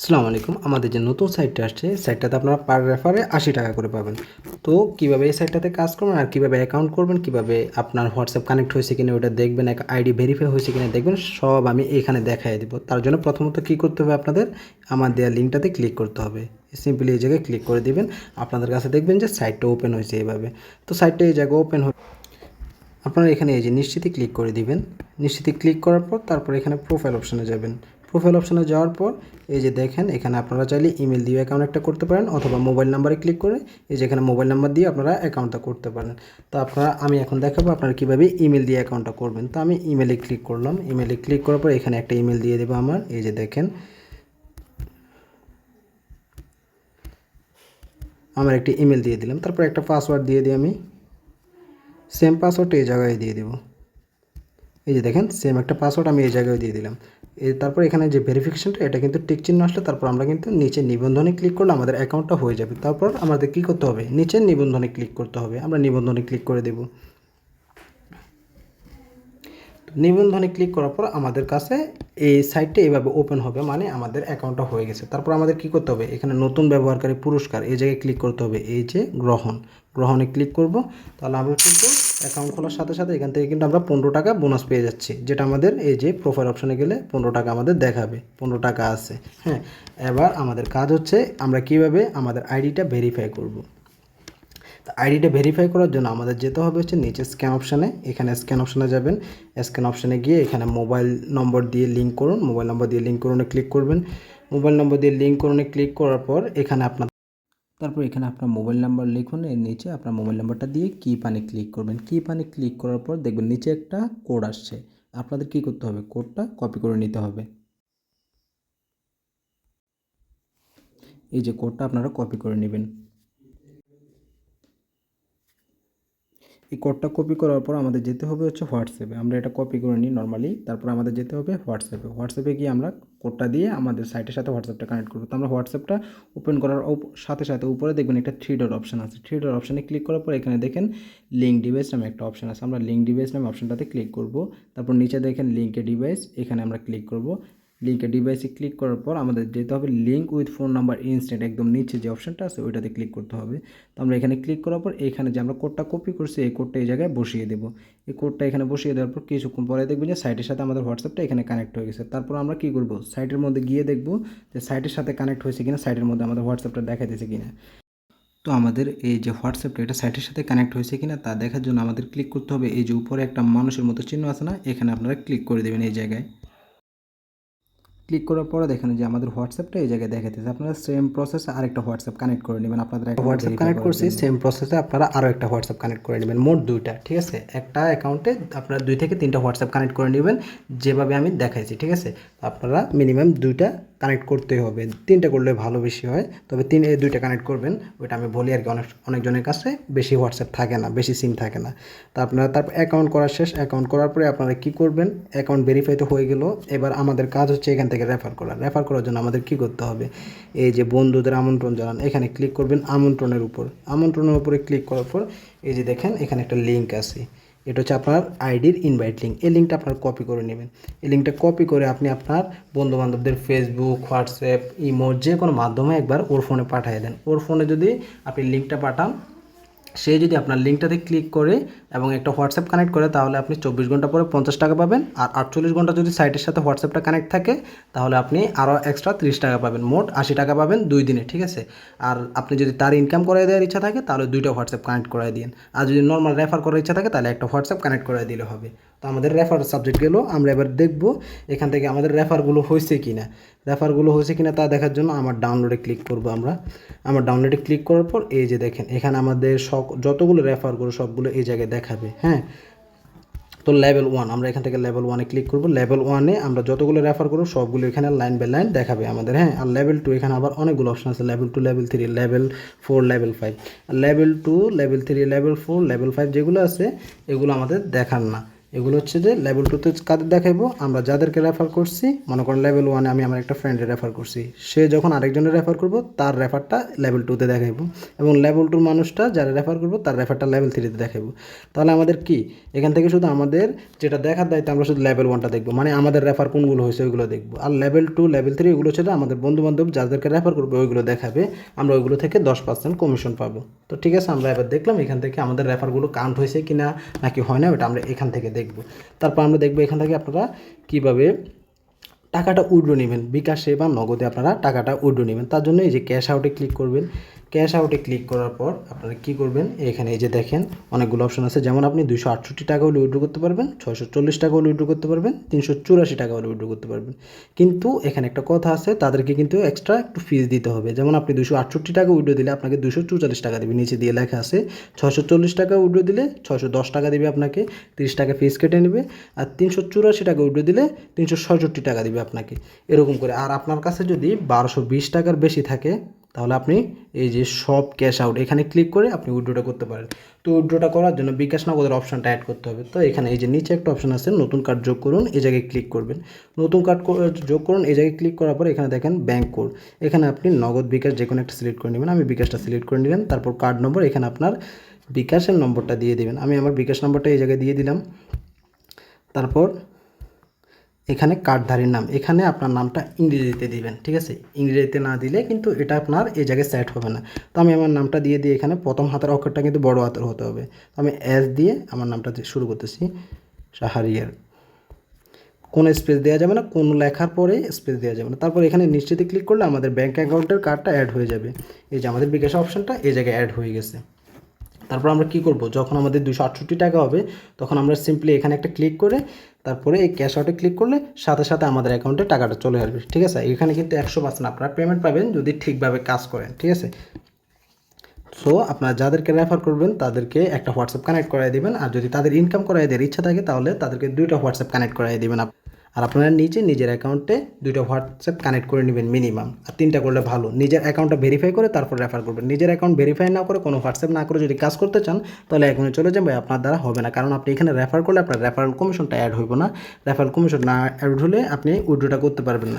আসসালামু আলাইকুম। আমাদের যে নতুন সাইটটা আসছে সাইটটাতে আপনারা পার রেফারে আশি টাকা করে পাবেন। তো কীভাবে এই সাইটটাতে কাজ করবেন আর কীভাবে অ্যাকাউন্ট করবেন, কীভাবে আপনার হোয়াটসঅ্যাপ কানেক্ট হয়েছে কিনা ওটা দেখবেন, এক আইডি ভেরিফাই হয়েছে কিনা দেখবেন, সব আমি এখানে দেখাই দিব। তার জন্য প্রথমত কি করতে হবে আপনাদের? আমার দেওয়া লিঙ্কটাতে ক্লিক করতে হবে। সিম্পলি এই জায়গায় ক্লিক করে দিবেন। আপনাদের কাছে দেখবেন যে সাইটটা ওপেন হয়েছে এইভাবে তো সাইটটা এই জায়গায় ওপেন হয়ে আপনারা এখানে এই যে নিশ্চিতে ক্লিক করে দিবেন। নিশ্চিতই ক্লিক করার পর তারপর এখানে প্রোফাইল অপশানে যাবেন। প্রোফাইল অপশানে যাওয়ার পর, এই যে দেখেন, এখানে আপনারা চাইলে ইমেল দিয়ে অ্যাকাউন্ট একটা করতে পারেন অথবা মোবাইল নাম্বারে ক্লিক করে এই যে এখানে মোবাইল নাম্বার দিয়ে আপনারা অ্যাকাউন্টটা করতে পারেন। তো আপনারা, আমি এখন দেখাবো আপনারা কীভাবে ইমেল দিয়ে অ্যাকাউন্টটা করবেন। তো আমি ইমেলে ক্লিক করলাম। ইমেলে ক্লিক করার পর এখানে একটা ইমেল দিয়ে দেবো আমার। এই যে দেখেন, আমার একটি ইমেল দিয়ে দিলাম। তারপর একটা পাসওয়ার্ড দিয়ে দিই আমি। সেম পাসওয়ার্ডটা এই জায়গায় দিয়ে দেবো। এই যে দেখেন সেম একটা পাসওয়ার্ড আমি এই জায়গায় দিয়ে দিলাম। তারপর এখানে যে ভেরিফিকেশনটা এটা কিন্তু টিক চিহ্ন আসলে তারপর আমরা কিন্তু নিচে নিবন্ধনে ক্লিক করলে আমাদের অ্যাকাউন্টটা হয়ে যাবে। তারপর আমাদের কী করতে হবে? নিচে নিবন্ধনে ক্লিক করতে হবে। আমরা নিবন্ধনে ক্লিক করে দেব। নিবন্ধনে ক্লিক করার পর আমাদের কাছে এই সাইটটা এইভাবে ওপেন হবে মানে আমাদের অ্যাকাউন্টটা হয়ে গেছে। তারপর আমাদের কি করতে হবে? এখানে নতুন ব্যবহারকারী পুরস্কার, এই জায়গায় ক্লিক করতে হবে, এই যে গ্রহণ। গ্রহণে ক্লিক করব, তাহলে আমরা কিন্তু অ্যাকাউন্ট খোলার সাথে সাথে এখান থেকে কিন্তু আমরা পনেরো টাকা বোনাস পেয়ে যাচ্ছি, যেটা আমাদের এই যে প্রোফাইল অপশানে গেলে পনেরো টাকা আমাদের দেখাবে, পনেরো টাকা আছে হ্যাঁ? এবার আমাদের কাজ হচ্ছে আমরা কীভাবে আমাদের আইডিটা ভেরিফাই করব। তো আইডিটা ভেরিফাই করার জন্য আমাদের যেতে হবে হচ্ছে নিচে স্ক্যান অপশানে এখানে স্ক্যান অপশানে যাবেন। স্ক্যান অপশানে গিয়ে এখানে মোবাইল নম্বর দিয়ে লিঙ্ক করুন। মোবাইল নম্বর দিয়ে লিঙ্ক করুনে ক্লিক করবেন। মোবাইল নম্বর দিয়ে লিঙ্ক করুনে ক্লিক করার পর এখানে আপনার তারপর এখানে আপনার মোবাইল নাম্বার লিখুন। এর নিচে আপনার মোবাইল নাম্বারটা দিয়ে কি পানে ক্লিক করবেন। কি পানে ক্লিক করার পর দেখবেন নিচে একটা কোড আসছে। আপনাদের কি করতে হবে? কোডটা কপি করে নিতে হবে। এই যে কোডটা আপনারা কপি করে নেবেন। এই কোডটা কপি করার পর আমাদের যেতে হবে হচ্ছে হোয়াটসঅ্যাপে আমরা এটা কপি করে নিই নর্মালি তারপর আমাদের যেতে হবে হোয়াটসঅ্যাপে হোয়াটসঅ্যাপে গিয়ে আমরা কোডটা দিয়ে আমাদের সাইটের সাথে হোয়াটসঅ্যাপটা কানেক্ট করব। তো আমরা হোয়াটসঅ্যাপটা ওপেন করার সাথে সাথে উপরে দেখবেন একটা থ্রি ডট অপশান আছে। থ্রি ডট অপশানে ক্লিক করার পর এখানে দেখেন লিঙ্ক ডিভাইস নামে একটা অপশান আছে। আমরা লিঙ্ক ডিভাইস নামে অপশানটাতে ক্লিক করব। তারপর নিচে দেখেন লিঙ্কে ডিভাইস এখানে আমরা ক্লিক করব। লিঙ্কে ডিভাইসে ক্লিক করার পর আমাদের যেতে হবে link with phone number instant একদম নিচে যে অপশানটা আছে ওইটাতে ক্লিক করতে হবে। তো আমরা এখানে ক্লিক করার পর এখানে যে আমরা কোডটা কপি করছি, এই কোডটা এই জায়গায় বসিয়ে দেবো। এই কোডটা এখানে বসিয়ে দেওয়ার পর কিছুক্ষণ পরে দেখবেন যে সাইটের সাথে আমাদের হোয়াটসঅ্যাপটা এখানে কানেক্ট হয়ে গেছে। তারপর আমরা কী করব? সাইটের মধ্যে গিয়ে দেখব যে সাইটের সাথে কানেক্ট হয়েছে কিনা সাইটের মধ্যে আমাদের হোয়াটসঅ্যাপটা দেখাইতেছে কিনা। তো আমাদের এই যে হোয়াটসঅ্যাপটা এটা সাইটের সাথে কানেক্ট হয়েছে কিনা তা দেখার জন্য আমাদের ক্লিক করতে হবে। এই যে উপরে একটা মানুষের মতো চিহ্ন আছে না, এখানে আপনারা ক্লিক করে দেবেন এই জায়গায়। ক্লিক করার পরে দেখেন যে আমাদের হোয়াটসঅ্যাপটা এই জায়গায় দেখাতেছে আপনারা সেম প্রসেসে আরেকটা হোয়াটসঅ্যাপ কানেক্ট করে নেবেন। আপনাদের একটা হোয়াটসঅ্যাপ কানেক্ট করছি সেম প্রসেসে আপনারা আরও একটা হোয়াটসঅ্যাপ কানেক্ট করে নেবেন মোট দুইটা ঠিক আছে? একটা অ্যাকাউন্টে আপনারা দুই থেকে তিনটা হোয়াটসঅ্যাপ কানেক্ট করে নেবেন যেভাবে আমি দেখাইছি ঠিক আছে? আপনারা মিনিমাম দুইটা কানেক্ট করতেই হবে। তিনটা করলে ভালো বেশি হয়। তবে তিন দুইটা কানেক্ট করবেন, ওইটা আমি বলি আর কি অনেক, অনেকজনের কাছে বেশি হোয়াটসঅ্যাপ থাকে না, বেশি সিম থাকে না। তো আপনারা তারপর অ্যাকাউন্ট করা শেষ অ্যাকাউন্ট করার পরে আপনারা কী করবেন? অ্যাকাউন্ট ভেরিফাই তো হয়ে গেল। এবার আমাদের কাজ হচ্ছে এখান থেকে রেফার করা। রেফার করার জন্য আমাদের কী করতে হবে? এই যে বন্ধুদের আমন্ত্রণ জানান, এখানে ক্লিক করবেন আমন্ত্রণের উপর। আমন্ত্রণের উপরে ক্লিক করার পর, এই যে দেখেন, এখানে একটা লিঙ্ক আছে। এটা হচ্ছে আপনার আইডির ইনভাইট লিঙ্ক এই লিঙ্কটা আপনার কপি করে নেবেন। এই লিঙ্কটা কপি করে আপনি আপনার বন্ধুবান্ধবদের ফেসবুক হোয়াটসঅ্যাপ ইমো যে কোনো মাধ্যমে একবার ওর ফোনে পাঠিয়ে দেন। ওর ফোনে যদি আপনি লিঙ্কটা পাঠান সে যদি আপনার লিঙ্কটাতে ক্লিক করে এবং একটা হোয়াটসঅ্যাপ কানেক্ট করে, তাহলে আপনি চব্বিশ ঘণ্টা পরে পঞ্চাশ টাকা পাবেন। আর আটচল্লিশ ঘণ্টা যদি সাইটের সাথে হোয়াটসঅ্যাপটা কানেক্ট থাকে, তাহলে আপনি আরও এক্সট্রা তিরিশ টাকা পাবেন। মোট আশি টাকা পাবেন দুই দিনে, ঠিক আছে? আর আপনি যদি তার ইনকাম করে দেওয়ার ইচ্ছা থাকে, তাহলে দুইটা হোয়াটসঅ্যাপ কানেক্ট করে দিন আর যদি নর্মাল রেফার করার ইচ্ছা থাকে, তাহলে একটা হোয়াটসঅ্যাপ কানেক্ট করে দিলে হবে। তো আমাদের রেফার সাবজেক্ট গেলো, আমরা এবার দেখব এখান থেকে আমাদের রেফারগুলো হয়েছে কি না রেফারগুলো হয়েছে কি না তা দেখার জন্য আমার ডাউনলোডে ক্লিক করব আমরা। আমার ডাউনলোডে ক্লিক করার পর এই যে দেখেন, এখানে আমাদের সব যতগুলো রেফারগুলো সবগুলো এই জায়গায় দেখাবে হ্যাঁ? তো লেভেল ওয়ান আমরা এখান থেকে লেভেল ওয়ানে ক্লিক করব। লেভেল ওয়ানে আমরা যতগুলো রেফার করব, সবগুলো এখানে লাইন বাই লাইন দেখাবে আমাদের হ্যাঁ? আর লেভেল টু এখানে আবার অনেকগুলো অপশন আছে। Level two level three level four level five level two level three level four level five যেগুলো আছে, এগুলো আমাদের দেখার না। এগুলো হচ্ছে যে লেভেল টুতে কাদের দেখাইবো? আমরা যাদেরকে রেফার করছি, মনে করেন লেভেল ওয়ানে আমি আমার একটা ফ্রেন্ডে রেফার করছি। সে যখন আরেকজনের রেফার করব, তার রেফারটা লেভেল টুতে দেখাইবো। এবং লেভেল টুর মানুষটা যারা রেফার করব, তার রেফারটা লেভেল থ্রিতে দেখাইবো। তাহলে আমাদের কি? এখান থেকে শুধু আমাদের যেটা দেখার দায়িত্ব, আমরা শুধু লেভেল ওয়ানটা দেখব। মানে আমাদের রেফার কোনগুলো হয়েছে ওইগুলো দেখব। আর লেভেল টু লেভেল থ্রি এগুলো ছিল আমাদের বন্ধু বান্ধব যাদেরকে রেফার করব, ওইগুলো দেখাবে। আমরা ওইগুলো থেকে দশ পার্সেন্ট কমিশন পাবো। তো ঠিক আছে, আমরা এবার দেখলাম এখান থেকে আমাদের রেফারগুলো কাউন্ট হয়েছে কি না নাকি হয় না ওটা আমরা এখান থেকে দেখব। তারপর আমরা দেখব এখান থেকে আপনারা কীভাবে টাকাটা উইড্রো নেবেন। বিকাশে বা নগদে আপনারা টাকাটা উইড্রো নেবেন। তার জন্য এই যে ক্যাশ আউটে ক্লিক করবেন। ক্যাশ আউটে ক্লিক করার পর আপনারা কী করবেন? এখানে এই যে দেখেন অনেকগুলো অপশন আছে। যেমন আপনি দুশো আটষট্টি টাকা হলে উইড্রো করতে পারবেন, ছয়শো চল্লিশ টাকা হলে উইড্রো করতে পারবেন, তিনশো চুরাশি টাকা হলে উইড্রো করতে পারবেন। কিন্তু এখানে একটা কথা আছে, তাদেরকে কিন্তু এক্সট্রা একটু ফিস দিতে হবে। যেমন আপনি দুশো আটষট্টি টাকা উইড্রো দিলে আপনাকে দুশো চুয়াল্লিশ টাকা দেবে। নিচে দিয়ে লেখা আছে, ছয়শো চল্লিশ টাকা উইড্রো দিলে ছয়শো দশ টাকা দেবে আপনাকে, তিরিশ টাকা ফিস কেটে নেবে। আর তিনশো চুরাশি টাকা উইড্রো দিলে তিনশো ছয়ষট্টি টাকা দিবে আপনাকে। এরকম করে। আর আপনার কাছে যদি বারোশো বিশ টাকার বেশি থাকে, তাহলে আপনি এই যে সব ক্যাশ আউট, এখানে ক্লিক করে আপনি উইড্রোটা করতে পারেন। তো উইড্রোটা করার জন্য বিকাশ নগদের অপশনটা অ্যাড করতে হবে। তো এখানে এই যে নিচে একটা অপশন আছে, নতুন কার্ড যোগ করুন, এই জায়গায় ক্লিক করবেন। নতুন কার্ড যোগ করুন, এই জায়গায় ক্লিক করার পর এখানে দেখেন ব্যাঙ্ক কোড। এখানে আপনি নগদ, বিকাশ যে কোনো একটা সিলেক্ট করে নেবেন। আমি বিকাশটা সিলেক্ট করে নিলাম, তারপর কার্ড নম্বর, এখানে আপনার বিকাশের নম্বরটা দিয়ে দেবেন। আমি আমার বিকাশ নম্বরটা এই জায়গায় দিয়ে দিলাম। তারপর এখানে কার্ডধারীর নাম। এখানে আপনার নামটা ইংরেজিতে দিবেন, ঠিক আছে? ইংরেজিতে না দিলে কিন্তু এটা আপনার এই জায়গায় সেট হবে না। তো আমি আমার নামটা দিয়ে দিয়ে এখানে, প্রথম হাতের অক্ষরটা কিন্তু বড় হাতের হতে হবে। তো আমি এস দিয়ে আমার নামটা শুরু করতেছি, শাহারিয়ার। কোনো স্পেস দেওয়া যাবে না, কোনো লেখার পরে স্পেস দেওয়া যাবে না। তারপর এখানে নিশ্চিতে ক্লিক করলে আমাদের ব্যাঙ্ক অ্যাকাউন্টের কার্ডটা অ্যাড হয়ে যাবে। এই যে আমাদের বিকাশ অপশনটা এই জায়গায় অ্যাড হয়ে গেছে। তারপর আমরা কি করব? যখন আমাদের দুশো আটষট্টি টাকা হবে, তখন আমরা সিম্পলি এখানে একটা ক্লিক করে তারপরে এই ক্যাশ আউটে ক্লিক করলে সাথে সাথে আমাদের অ্যাকাউন্টে টাকাটা চলে আসবে, ঠিক আছে? এখানে কিন্তু একশো পার্সেন্ট আপনারা পেমেন্ট পাবেন যদি ঠিকভাবে কাজ করেন, ঠিক আছে? সো আপনারা যাদেরকে রেফার করবেন, তাদেরকে একটা হোয়াটসঅ্যাপ কানেক্ট করাই দেবেন, আর যদি তাদের ইনকাম করাই দেওয়ার ইচ্ছা থাকে, তাহলে তাদেরকে দুইটা হোয়াটসঅ্যাপ কানেক্ট করাই দেবেন আপ- আর আপনারা নিজে নিজের অ্যাকাউন্টে দুইটা হোয়াটসঅ্যাপ কানেক্ট করে নেবেন মিনিমাম আর তিনটা করলে ভালো। নিজের অ্যাকাউন্টটা ভেরিফাই করে তারপর রেফার করবেন। নিজের অ্যাকাউন্ট ভেরিফাই না করে কোনো হোয়াটসঅ্যাপ না করে যদি কাজ করতে চান, তাহলে এখনই চলে যাবে আপনার দ্বারা হবে না। কারণ আপনি এখানে রেফার করলে আপনার রেফারেল কমিশনটা অ্যাড হইব না। রেফারেল কমিশন না অ্যাড হলে আপনি উইড্রোটা করতে পারবেন না।